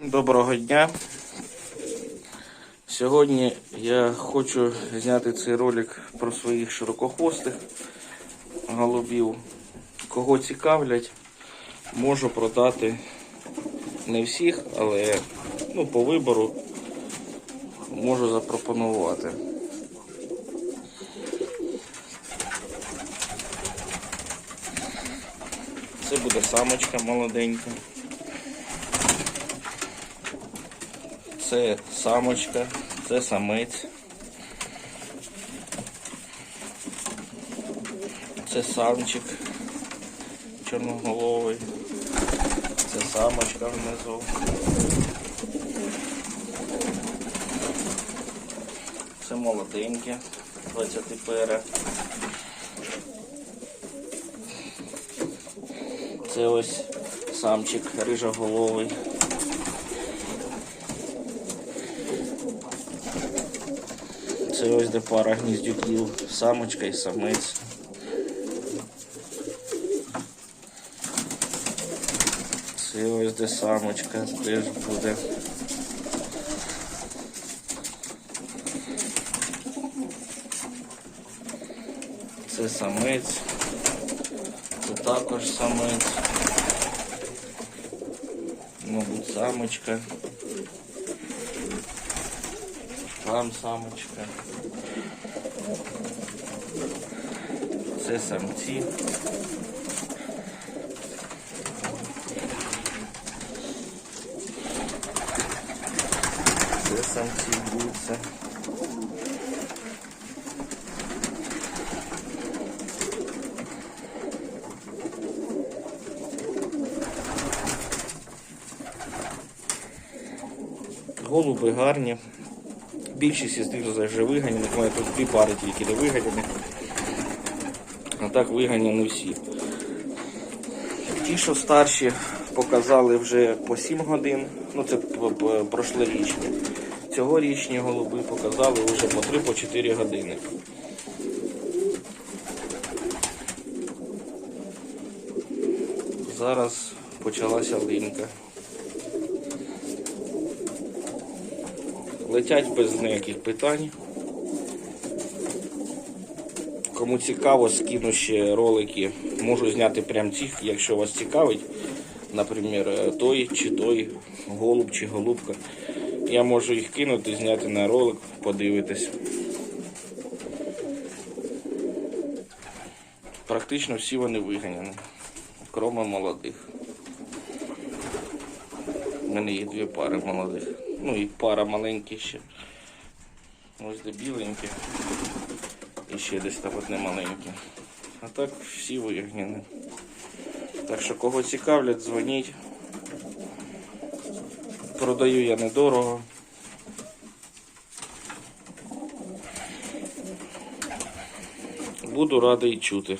Доброго дня. Сьогодні я хочу зняти цей ролик про своїх широкохвостих голубів. Кого цікавлять, можу продати не всіх, але ну, по вибору можу запропонувати. Це буде самочка молоденька. Це самочка, це самець. Це самчик чорноголовий. Це самочка внизу. Це молоденьке, 20 пера. Це ось самчик рижоголовий. Це ось де пара гніздюків, самочка і самець. Це ось де самочка теж буде. Це самець. Це також самець. Мабуть, самочка. Там самочка. Це самці. Це самці б'ються. Голуби гарні. Більшість із них вже виганяні. У тут дві пари тільки не виганяні. А так виганяні всі. Ті, що старші, показали вже по 7 годин. Ну це прошлорічні. Цьогорічні голуби показали вже по 3-4 години. Зараз почалася линька. Летять без ніяких питань. Кому цікаво, скину ще ролики. Можу зняти прям цих, якщо вас цікавить, наприклад, той чи той голуб чи голубка. Я можу їх кинути, зняти на ролик, подивитись. Практично всі вони виганяні, кроме молодих. У мене є дві пари молодих. Ну і пара маленьких ще. Ось де біленькі. І ще десь там одне маленьке. А так всі вигнані. Так що кого цікавлять, дзвоніть. Продаю я недорого. Буду радий чути.